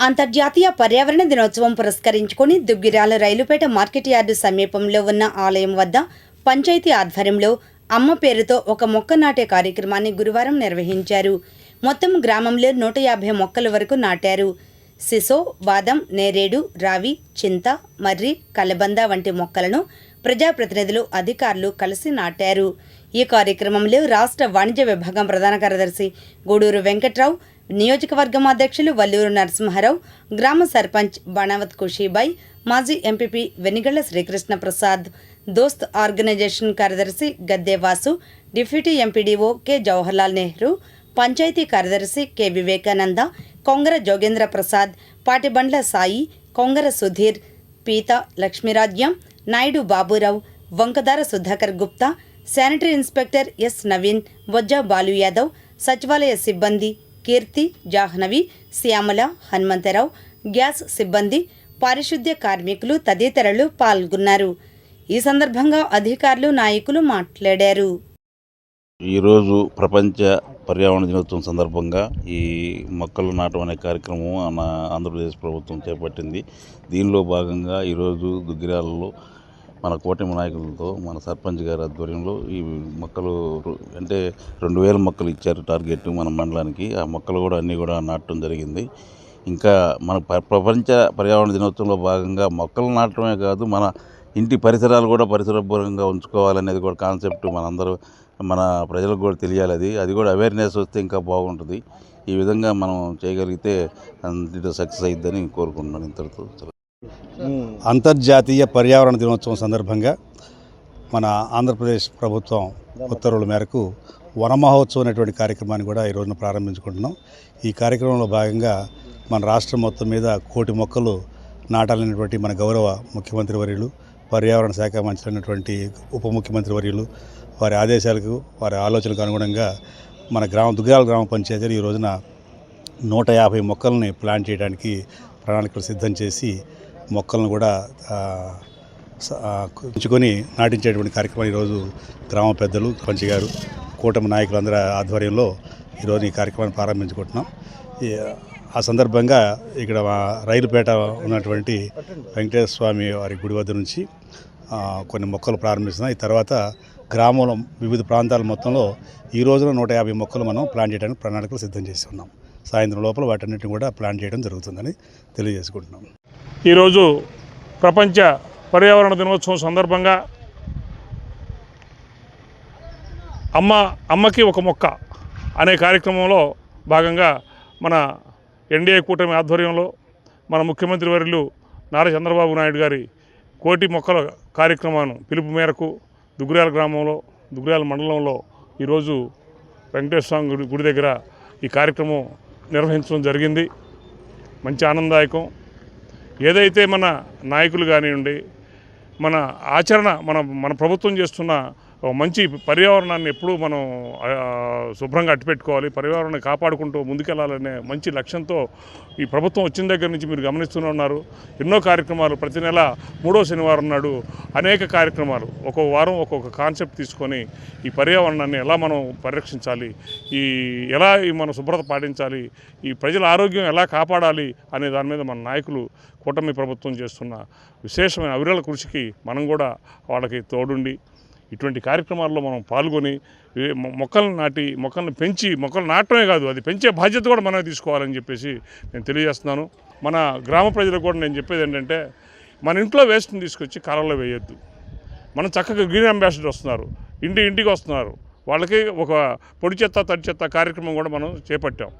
అంతర్జాతీయ పర్యావరణ దినోత్సవం పురస్కరించుకొని దుగ్గిరాల రైలుపేట మార్కెట్ యార్డు సమీపంలో ఉన్న ఆలయం వద్ద పంచాయతీ ఆధ్వర్యంలో అమ్మ పేరుతో ఒక మొక్క నాటే కార్యక్రమాన్ని గురువారం నిర్వహించారు. మొత్తం గ్రామంలో నూట యాభై మొక్కల వరకు నాటారు. సిసో బాదం నేరేడు రావి చింత మర్రి కలబంద వంటి మొక్కలను ప్రజాప్రతినిధులు అధికారులు కలిసి నాటారు. ఈ కార్యక్రమంలో రాష్ట్ర వాణిజ్య విభాగం ప్రధాన కార్యదర్శి గూడూరు వెంకట్రావు నియోజకవర్గం అధ్యక్షులు వల్లూరు నరసింహారావు గ్రామ సర్పంచ్ బణావత్ కుషీబాయ్ మాజీ ఎంపీపీ వెనిగళ్ళ శ్రీకృష్ణ ప్రసాద్ దోస్త్ ఆర్గనైజేషన్ కార్యదర్శి Gadde Vasu deputy MPDO K Jawaharlal Nehru panchayat కార్యదర్శి K Vivekananda Kongara Jogendra Prasad Patibandla Sai Kongara Sudheer Peeta Lakshmirajyam Naidu Baburao Vankadara Sudhakar Gupta sanitary inspector S Naveen Bojja Balu Yadav సచివాలయ సిబ్బంది Keerthi Jahnavi Shyamala Hanumantharao gas సిబ్బంది పారిశుద్ధ్య కార్మికులు తదితరులు పాల్గొన్నారు. ఈ సందర్భంగా అధికారులు నాయకులు మాట్లాడారు. ఈరోజు ప్రపంచ పర్యావరణ దినోత్సవం సందర్భంగా ఈ మొక్కలు నాటం అనే కార్యక్రమం మన ఆంధ్రప్రదేశ్ ప్రభుత్వం చేపట్టింది. దీనిలో భాగంగా ఈరోజు దుగ్గిరాలలో మన కూటమి నాయకులతో మన సర్పంచ్ గారి ఆధ్వర్యంలో ఈ మొక్కలు అంటే రెండు వేల మొక్కలు ఇచ్చారు టార్గెట్ మన మండలానికి. ఆ మొక్కలు కూడా అన్నీ కూడా నాటడం జరిగింది. ఇంకా మన ప్రపంచ పర్యావరణ దినోత్సవంలో భాగంగా మొక్కలు నాటడమే కాదు మన ఇంటి పరిసరాలు కూడా పరిసరపూర్వకంగా ఉంచుకోవాలనేది కూడా కాన్సెప్ట్ మనందరూ మన ప్రజలకు కూడా తెలియాలి అది. అది కూడా అవేర్నెస్ వస్తే ఇంకా బాగుంటుంది. ఈ విధంగా మనం చేయగలిగితే సక్సెస్ అయ్యిద్దని కోరుకుంటున్నాను. ఇంతటితో అంతర్జాతీయ పర్యావరణ దినోత్సవం సందర్భంగా మన ఆంధ్రప్రదేశ్ ప్రభుత్వం ఉత్తర్వుల మేరకు వన మహోత్సవం అనేటువంటి కార్యక్రమాన్ని కూడా ఈ రోజున ప్రారంభించుకుంటున్నాం. ఈ కార్యక్రమంలో భాగంగా మన రాష్ట్రం మొత్తం మీద కోటి మొక్కలు నాటాలనేటువంటి మన గౌరవ ముఖ్యమంత్రి వర్యులు పర్యావరణ శాఖ మంత్రులైనటువంటి ఉప ముఖ్యమంత్రి వర్యులు వారి ఆదేశాలకు వారి ఆలోచనకు అనుగుణంగా మన గ్రామ దుగ్గాల గ్రామ పంచాయతీలు ఈ రోజున నూట యాభై మొక్కల్ని ప్లాంట్ చేయడానికి ప్రణాళికలు సిద్ధం చేసి మొక్కలను కూడా ఉంచుకొని నాటించేటువంటి కార్యక్రమం ఈరోజు గ్రామ పెద్దలు పంచి గారు కూటమి నాయకులందరి ఆధ్వర్యంలో ఈరోజు ఈ కార్యక్రమాన్ని ప్రారంభించుకుంటున్నాం. ఈ ఆ సందర్భంగా ఇక్కడ మా రైలుపేట ఉన్నటువంటి వెంకటేశ్వర స్వామి వారి గుడి వద్ద నుంచి కొన్ని మొక్కలు ప్రారంభిస్తున్నాం. ఈ తర్వాత గ్రామంలో వివిధ ప్రాంతాల మొత్తంలో ఈ రోజున నూట యాభై మొక్కలు మనం ప్లాన్ చేయడానికి ప్రణాళికలు సిద్ధం చేసి ఉన్నాం. సాయంత్రం లోపల వాటన్నిటిని కూడా ప్లాన్ చేయడం జరుగుతుందని తెలియజేసుకుంటున్నాం. ఈరోజు ప్రపంచ పర్యావరణ దినోత్సవం సందర్భంగా అమ్మ అమ్మకి ఒక మొక్క అనే కార్యక్రమంలో భాగంగా మన ఎన్డీఏ కూటమి ఆధ్వర్యంలో మన ముఖ్యమంత్రి వర్యులు నారా చంద్రబాబు నాయుడు గారి కోటి మొక్కల కార్యక్రమాన్ని పిలుపు మేరకు దుగ్గురాల గ్రామంలో దుగ్గురాల మండలంలో ఈరోజు వెంకటేశ్వర స్వామి గుడి గుడి దగ్గర ఈ కార్యక్రమం నిర్వహించడం జరిగింది. మంచి ఆనందదాయకం. ఏదైతే మన నాయకులు కానివ్వండి మన ఆచరణ మన మన ప్రభుత్వం చేస్తున్న మంచి పర్యావరణాన్ని ఎప్పుడూ మనం శుభ్రంగా అట్టిపెట్టుకోవాలి పర్యావరణాన్ని కాపాడుకుంటూ ముందుకెళ్ళాలనే మంచి లక్ష్యంతో ఈ ప్రభుత్వం వచ్చిన దగ్గర నుంచి మీరు గమనిస్తూనే ఉన్నారు. ఎన్నో కార్యక్రమాలు ప్రతి నెల మూడో శనివారం నాడు అనేక కార్యక్రమాలు ఒక్కొక్క వారం ఒక్కొక్క కాన్సెప్ట్ తీసుకొని ఈ పర్యావరణాన్ని ఎలా మనం పరిరక్షించాలి ఈ ఎలా ఈ మనం శుభ్రత పాటించాలి ఈ ప్రజల ఆరోగ్యం ఎలా కాపాడాలి అనే దాని మీద మన నాయకులు కూటమి ప్రభుత్వం చేస్తున్న విశేషమైన అవిరల కృషికి మనం కూడా వాళ్ళకి తోడుండి ఇటువంటి కార్యక్రమాల్లో మనం పాల్గొని మొక్కలను నాటి మొక్కలను పెంచి మొక్కలు నాటమే కాదు అది పెంచే బాధ్యత కూడా మనమే తీసుకోవాలని చెప్పేసి నేను తెలియజేస్తున్నాను. మన గ్రామ ప్రజలకు కూడా నేను చెప్పేది ఏంటంటే మన ఇంట్లో వేస్ట్ని తీసుకొచ్చి కాలంలో వేయొద్దు. మనం చక్కగా గ్రీన్ అంబాసిడర్ వస్తున్నారు ఇంటి ఇంటికి వస్తున్నారు. వాళ్ళకి ఒక పొడి చెత్త తడి చెత్త కార్యక్రమం కూడా మనం చేపట్టాం.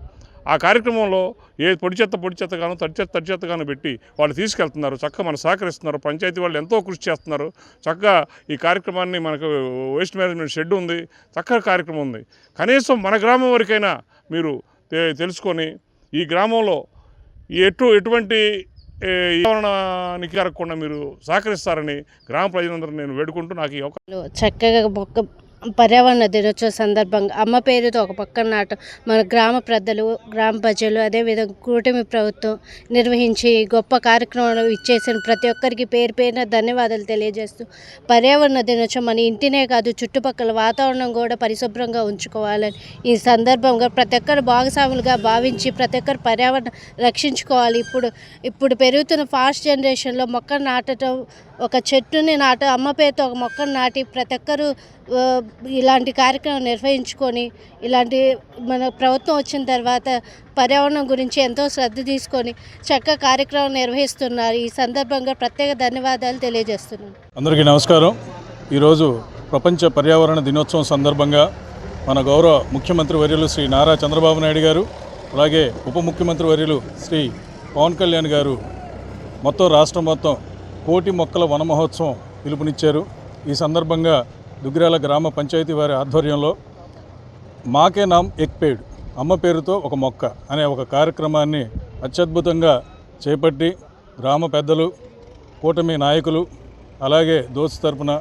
ఆ కార్యక్రమంలో ఏ పొడి చెత్త పొడి చెత్తగాను తడిచెత్త తడి చెత్త తడి పెట్టి వాళ్ళు తీసుకెళ్తున్నారు. చక్కగా మనం సహకరిస్తున్నారు. పంచాయతీ వాళ్ళు ఎంతో కృషి చేస్తున్నారు. చక్కగా ఈ కార్యక్రమాన్ని మనకు వేస్ట్ మేనేజ్మెంట్ షెడ్ ఉంది. చక్కగా కార్యక్రమం ఉంది. కనీసం మన గ్రామం వరకైనా మీరు తెలుసుకొని ఈ గ్రామంలో ఎటు ఎటువంటి వాతావరణానికి పర్యావరణానికి జరగకుండా మీరు సహకరిస్తారని గ్రామ ప్రజలందరూ నేను వేడుకుంటూ నాకు ఈ చక్కగా మొక్క పర్యావరణ దినోత్సవ సందర్భంగా అమ్మ పేరుతో ఒక పక్కన నాట మన గ్రామ ప్రజలు గ్రామ ప్రజలు అదేవిధంగా కూటమి ప్రభుత్వం నిర్వహించి గొప్ప కార్యక్రమాలు ఇచ్చేసిన ప్రతి ఒక్కరికి పేరు పేరున ధన్యవాదాలు తెలియజేస్తూ పర్యావరణ దినోత్సవం మన ఇంటినే కాదు చుట్టుపక్కల వాతావరణం కూడా పరిశుభ్రంగా ఉంచుకోవాలని ఈ సందర్భంగా ప్రతి ఒక్కరు భాగస్వాములుగా భావించి ప్రతి ఒక్కరు పర్యావరణం రక్షించుకోవాలి. ఇప్పుడు ఇప్పుడు పెరుగుతున్న ఫాస్ట్ జనరేషన్లో మొక్కలు నాటడం ఒక చెట్టుని నాట అమ్మ పేరుతో ఒక మొక్కను నాటి ప్రతి ఒక్కరు ఇలాంటి కార్యక్రమం నిర్వహించుకొని ఇలాంటి మన ప్రభుత్వం వచ్చిన తర్వాత పర్యావరణం గురించి ఎంతో శ్రద్ధ తీసుకొని చక్కగా కార్యక్రమం నిర్వహిస్తున్నారు. ఈ సందర్భంగా ప్రత్యేక ధన్యవాదాలు తెలియజేస్తున్నాను. అందరికీ నమస్కారం. ఈరోజు ప్రపంచ పర్యావరణ దినోత్సవం సందర్భంగా మన గౌరవ ముఖ్యమంత్రి వర్యులు శ్రీ నారా చంద్రబాబు నాయుడు గారు అలాగే ఉప ముఖ్యమంత్రి వర్యులు శ్రీ పవన్ కళ్యాణ్ గారు మొత్తం రాష్ట్రం మొత్తం కోటి మొక్కల వన మహోత్సవం పిలుపునిచ్చారు. ఈ సందర్భంగా దుగ్గిరాల గ్రామ పంచాయతీ వారి ఆధ్వర్యంలో మాకే నామ్ ఎక్పేడ్ అమ్మ పేరుతో ఒక మొక్క అనే ఒక కార్యక్రమాన్ని అత్యద్భుతంగా చేపట్టి గ్రామ పెద్దలు కూటమి నాయకులు అలాగే దోస్త్ తరపున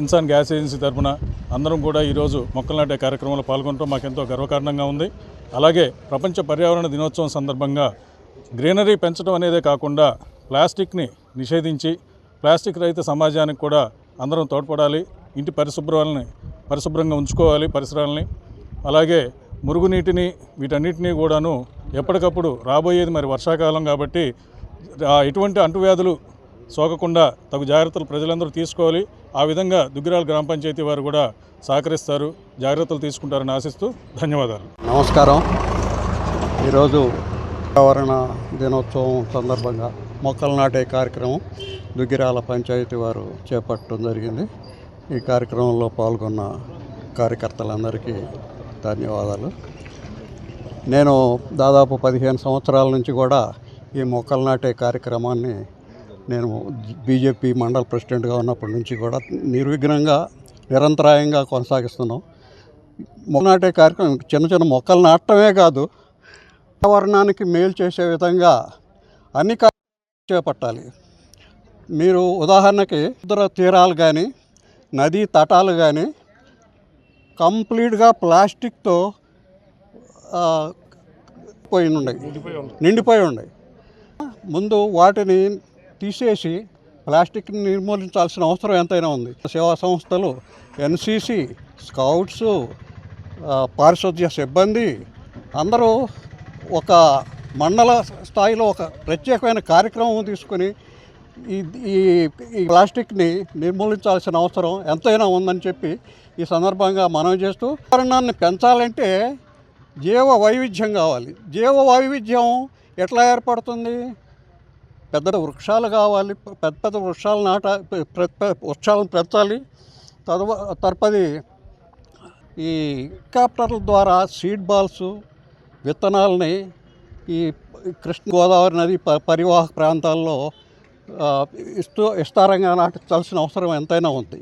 ఇన్సాన్ గ్యాస్ ఏజెన్సీ తరపున అందరం కూడా ఈరోజు మొక్కలు నాటే కార్యక్రమంలో పాల్గొనడం మాకెంతో గర్వకారణంగా ఉంది. అలాగే ప్రపంచ పర్యావరణ దినోత్సవం సందర్భంగా గ్రీనరీ పెంచడం అనేదే కాకుండా ప్లాస్టిక్ని నిషేధించి ప్లాస్టిక్ రహిత సమాజానికి కూడా అందరం తోడ్పడాలి. ఇంటి పరిశుభ్రాలని పరిశుభ్రంగా ఉంచుకోవాలి పరిసరాలని. అలాగే మురుగునీటిని వీటన్నిటినీ కూడాను ఎప్పటికప్పుడు రాబోయేది మరి వర్షాకాలం కాబట్టి ఎటువంటి అంటువ్యాధులు సోకకుండా తగు జాగ్రత్తలు ప్రజలందరూ తీసుకోవాలి. ఆ విధంగా దుగ్గిరాల గ్రామ పంచాయతీ వారు కూడా సహకరిస్తారు. జాగ్రత్తలు తీసుకుంటారని ఆశిస్తూ ధన్యవాదాలు. నమస్కారం. ఈరోజు పర్యావరణ దినోత్సవం సందర్భంగా మొక్కలు నాటే కార్యక్రమం దుగ్గిరాల పంచాయతీ వారు చేపట్టడం జరిగింది. ఈ కార్యక్రమంలో పాల్గొన్న కార్యకర్తలందరికీ ధన్యవాదాలు. నేను దాదాపు పదిహేను సంవత్సరాల నుంచి కూడా ఈ మొక్కలు నాటే కార్యక్రమాన్ని నేను బీజేపీ మండల ప్రెసిడెంట్గా ఉన్నప్పటి నుంచి కూడా నిర్విఘ్నంగా నిరంతరాయంగా కొనసాగిస్తున్నాం. మొక్క నాటే కార్యక్రమం చిన్న చిన్న మొక్కలు నాటమే కాదు పర్యావరణానికి మేలు చేసే విధంగా అన్ని చేపట్టాలి. మీరు ఉదాహరణకి సముద్ర తీరాలు కానీ నదీ తటాలు కానీ కంప్లీట్గా ప్లాస్టిక్తో పోయి ఉన్నాయి నిండిపోయి ఉన్నాయి ముందు వాటిని తీసేసి ప్లాస్టిక్ని నిర్మూలించాల్సిన అవసరం ఎంతైనా ఉంది. సేవా సంస్థలు ఎన్సీసీ స్కౌట్స్ పారిశుధ్య పారిశుద్ధ్య సిబ్బంది అందరూ ఒక మండల స్థాయిలో ఒక ప్రత్యేకమైన కార్యక్రమం తీసుకొని ఈ ఈ ఈ ప్లాస్టిక్ని నిర్మూలించాల్సిన అవసరం ఎంతైనా ఉందని చెప్పి ఈ సందర్భంగా మనం చేస్తూ పర్యావరణాన్ని పెంచాలంటే జీవ వైవిధ్యం కావాలి. జీవ వైవిధ్యం ఎట్లా ఏర్పడుతుంది? పెద్ద వృక్షాలు కావాలి పెద్ద పెద్ద వృక్షాలు నాట వృక్షాలను పెంచాలి. తదువ తర్పది ఈ హెలికాప్టర్ల ద్వారా సీడ్ బాల్స్ విత్తనాలని ఈ కృష్ణ గోదావరి నది ప పరివాహక ప్రాంతాల్లో ఇస్తూ విస్తారంగా నాటించాల్సిన అవసరం ఎంతైనా ఉంది.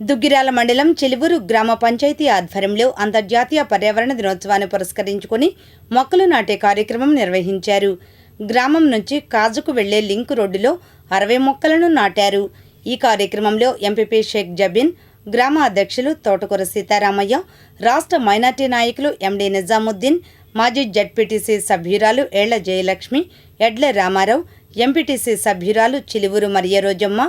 దుగ్గిరాల మండలం చిలువురు గ్రామ పంచాయతీ ఆధ్వర్యంలో అంతర్జాతీయ పర్యావరణ దినోత్సవాన్ని పురస్కరించుకుని మొక్కలు నాటే కార్యక్రమం నిర్వహించారు. గ్రామం నుంచి కాజుకు వెళ్ళే లింక్ రోడ్డులో అరవై మొక్కలను నాటారు. ఈ కార్యక్రమంలో ఎంపీపీ షేక్ జబీన్ గ్రామ అధ్యక్షులు తోటకూర సీతారామయ్య రాష్ట్ర మైనార్టీ నాయకులు ఎండి నిజాముద్దీన్ మాజీ జడ్పీటీసీ సభ్యురాలు ఏళ్ళ జయలక్ష్మి ఎడ్ల రామారావు ఎంపీటీసీ సభ్యురాలు చిలువురు మరియ రోజమ్మ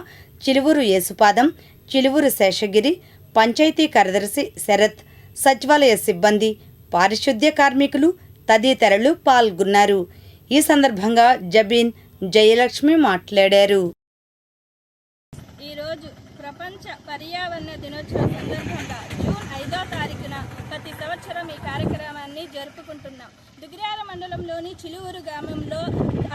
చిలువురు యేసుపాదం చిలువురు శేషగిరి పంచాయతీ కార్యదర్శి శరత్ సచివాలయ సిబ్బంది పారిశుద్ధ్య కార్మికులు తదితరులు పాల్గొన్నారు. ఈ సందర్భంగా జబీన్ జయలక్ష్మి మాట్లాడారు. ఈరోజు ప్రపంచ పర్యావరణ దినోత్సవం సందర్భంగా జూన్ ఐదో తారీఖు సంవత్సరం ఈ కార్యక్రమాన్ని జరుపుకుంటున్నాం. దుగిరాల మండలంలోని చిలువురు గ్రామంలో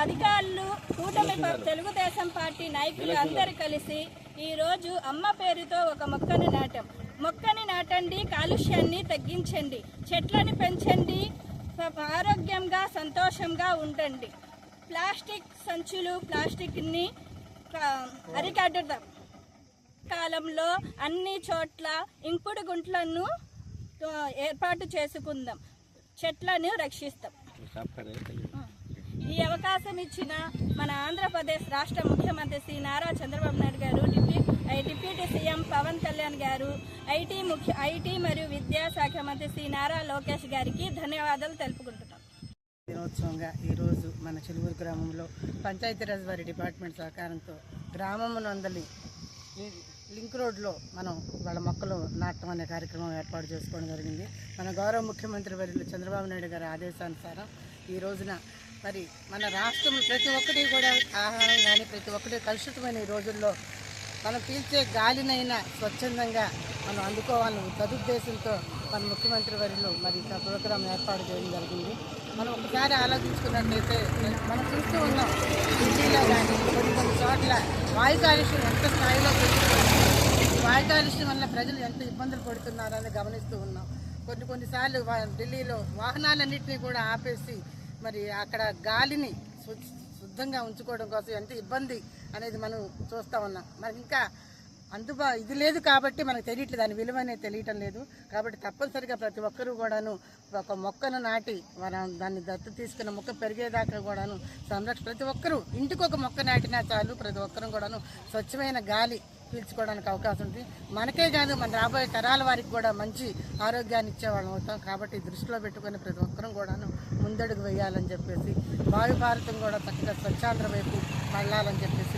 అధికారులు కూటమి తెలుగుదేశం పార్టీ నాయకులు అందరూ కలిసి ఈరోజు అమ్మ పేరుతో ఒక మొక్కను నాటాం. మొక్కని నాటండి కాలుష్యాన్ని తగ్గించండి చెట్లను పెంచండి ఆరోగ్యంగా సంతోషంగా ఉండండి. ప్లాస్టిక్ సంచులు ప్లాస్టిక్ని అరికట్టుదాం కాలంలో అన్ని చోట్ల ఇంకుడు గుంట్లను ఏర్పాటు చేసుకుందాం. చెట్లను రక్షిస్తాం. ఈ అవకాశం ఇచ్చిన మన ఆంధ్రప్రదేశ్ రాష్ట్ర ముఖ్యమంత్రి Shri Nara Chandrababu Naidu garu డిప్యూ deputy CM Pawan Kalyan garu IT ముఖ్య ఐటీ మరియు విద్యాశాఖ మంత్రి శ్రీ నారా లోకేష్ గారికి ధన్యవాదాలు తెలుపుకుంటున్నాం. దినోత్సవంగా ఈరోజు మన చిలువూరు గ్రామంలో పంచాయతీరాజ్ వారి డిపార్ట్మెంట్ సహకారంతో గ్రామం లింక్ రోడ్లో మనం వాళ్ళ మొక్కలు నాటడం అనే కార్యక్రమం ఏర్పాటు చేసుకోవడం జరిగింది. మన గౌరవ ముఖ్యమంత్రి వర్యులు చంద్రబాబు నాయుడు గారి ఆదేశానుసారం ఈ రోజున మరి మన రాష్ట్రం ప్రతి ఒక్కటి కూడా ఆహారం కానీ ప్రతి ఒక్కటి కలుషితమైన ఈ రోజుల్లో మనం పీల్చే గాలినైనా స్వచ్ఛందంగా మనం అందుకోవాలని సదుద్దేశంతో మన ముఖ్యమంత్రి వారిలో మరి ఈ ప్రోగ్రాం ఏర్పాటు చేయడం జరిగింది. మనం ఒకసారి ఆలోచించుకున్నట్లయితే మనం చూస్తూ ఉన్నాం ఢిల్లీలో కానీ కొన్ని కొన్ని చోట్ల వాయు కాలుష్యం ఎంత స్థాయిలో పెరుగుతుంది వాయు కాలుష్యం వల్ల ప్రజలు ఎంత ఇబ్బందులు పడుతున్నారని గమనిస్తూ ఉన్నాం. కొన్ని కొన్నిసార్లు ఢిల్లీలో వాహనాలన్నింటినీ కూడా ఆపేసి మరి అక్కడ గాలిని శుద్ధంగా ఉంచుకోవడం కోసం ఎంత ఇబ్బంది అనేది మనం చూస్తూ ఉన్నాం. మరి ఇంకా అందుబా ఇది లేదు కాబట్టి మనకు తెలియట్లేదు దాని విలువ అనేది తెలియటం లేదు. కాబట్టి తప్పనిసరిగా ప్రతి ఒక్కరూ కూడాను ఒక మొక్కను నాటి మనం దాన్ని దత్తు తీసుకున్న మొక్క పెరిగేదాకా కూడాను సంరక్షణ ప్రతి ఒక్కరూ ఇంటికి ఒక మొక్క నాటినా చాలు ప్రతి ఒక్కరూ కూడాను స్వచ్ఛమైన గాలి పీల్చుకోవడానికి అవకాశం ఉంది. మనకే కాదు మన రాబోయే తరాల వారికి కూడా మంచి ఆరోగ్యాన్ని ఇచ్చేవాళ్ళం అవుతాం. కాబట్టి దృష్టిలో పెట్టుకుని ప్రతి ఒక్కరూ కూడాను ముందడుగు వేయాలని చెప్పేసి వాయు భారతం కూడా చక్కగా స్వచ్ఛాంధ్ర వైపు మళ్ళాలని చెప్పేసి